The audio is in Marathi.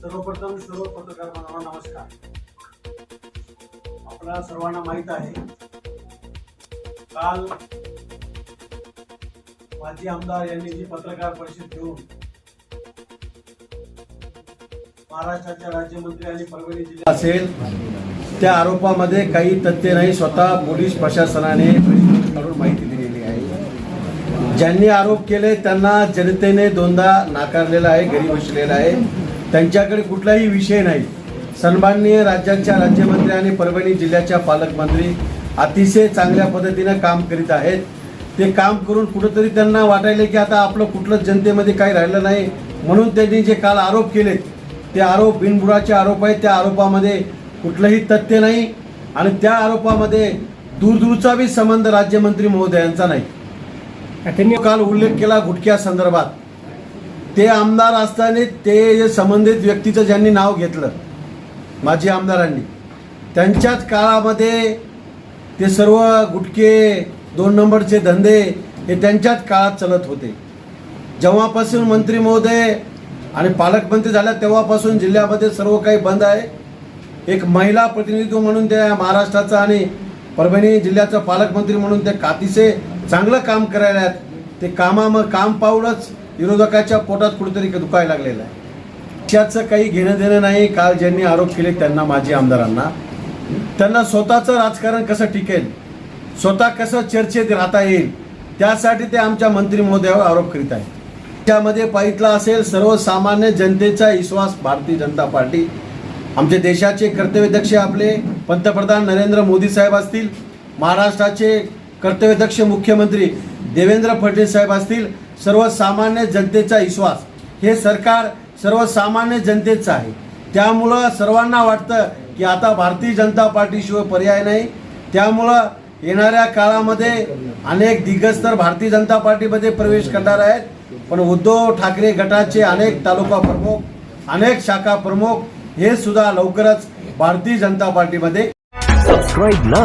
सर्वप्रथम सर्व पत्रकार बांधवांना नमस्कार. आपल्याला सर्वांना माहीत आहे काल माजी आमदार यांनी जी पत्रकार परिषद घेऊन महाराष्ट्राच्या राज्यमंत्री आणि परभणी जिल्हा असेल त्या आरोपामध्ये काही तथ्य नाही. स्वतः पोलीस प्रशासनाने काढून माहिती ज्यांनी आरोप केले त्यांना जनतेने दोनदा नाकारलेला आहे घरी बसलेला आहे. त्यांच्याकडे कुठलाही विषय नाही. सन्माननीय राज्याच्या राज्यमंत्री आणि परभणी जिल्ह्याच्या पालकमंत्री अतिशय चांगल्या पद्धतीनं काम करीत आहेत. ते काम करून कुठंतरी त्यांना वाटायले की आता आपलं कुठलंच जनतेमध्ये काही राहिलं नाही. म्हणून त्यांनी जे काल आरोप केलेत ते आरोप बिनबुडाचे आरोप आहेत. त्या आरोपामध्ये कुठलंही तथ्य नाही आणि त्या आरोपामध्ये दूरदूरचा बी संबंध राज्यमंत्री महोदयांचा नाही. त्यांनी काल उल्लेख केला गुटख्या संदर्भात. ते आमदार असताना ते जे संबंधित व्यक्तीचं ज्यांनी नाव घेतलं माजी आमदारांनी त्यांच्याच काळामध्ये ते सर्व गुटके दोन नंबरचे धंदे हे त्यांच्याच काळात चालत होते. जेव्हापासून मंत्री महोदय आणि पालकमंत्री झाल्या तेव्हापासून जिल्ह्यामध्ये सर्व काही बंद आहे. एक महिला प्रतिनिधित्व म्हणून त्या महाराष्ट्राचा आणि परभणी जिल्ह्याचा पालकमंत्री म्हणून ते कातिसे चांगलं काम करायला आहेत. ते कामा मग काम पाहूनच विरोधकाच्या पोटात कुठेतरी दुखायला लागलेलं आहे. त्याचं काही घेणं देणं नाही. काल ज्यांनी आरोप केले त्यांना माजी आमदारांना. त्यांना स्वतःचं राजकारण कसं टिकेल? स्वतः कसं चर्चेत राहता येईल? त्यासाठी ते आमच्या मंत्री महोदयावर आरोप करीत आहेत. त्यामध्ये पाहितला असेल सर्वसामान्य जनतेचा विश्वास भारतीय जनता पार्टी. आमचे देशाचे कर्तव्यदक्ष आपले पंतप्रधान नरेंद्र मोदी साहेब असतील. महाराष्ट्राचे कर्तव्यदक्ष मुख्यमंत्री देवेंद्र फडणवीस साहेब असतील सर्वसामान्य जनतेचा विश्वास. हे सरकार सर्वसामान्य जनतेचं आहे. त्यामुळं सर्वांना वाटतं की आता भारतीय जनता पार्टीशिवाय पर्याय नाही. त्यामुळं येणाऱ्या काळामध्ये अनेक दिग्गज तर भारतीय जनता पार्टीमध्ये प्रवेश करणार आहेत. पण उद्धव ठाकरे गटाचे अनेक तालुका प्रमुख अनेक शाखा प्रमुख हे सुद्धा लवकरच भारतीय जनता पार्टीमध्ये सबस्क्राईब ना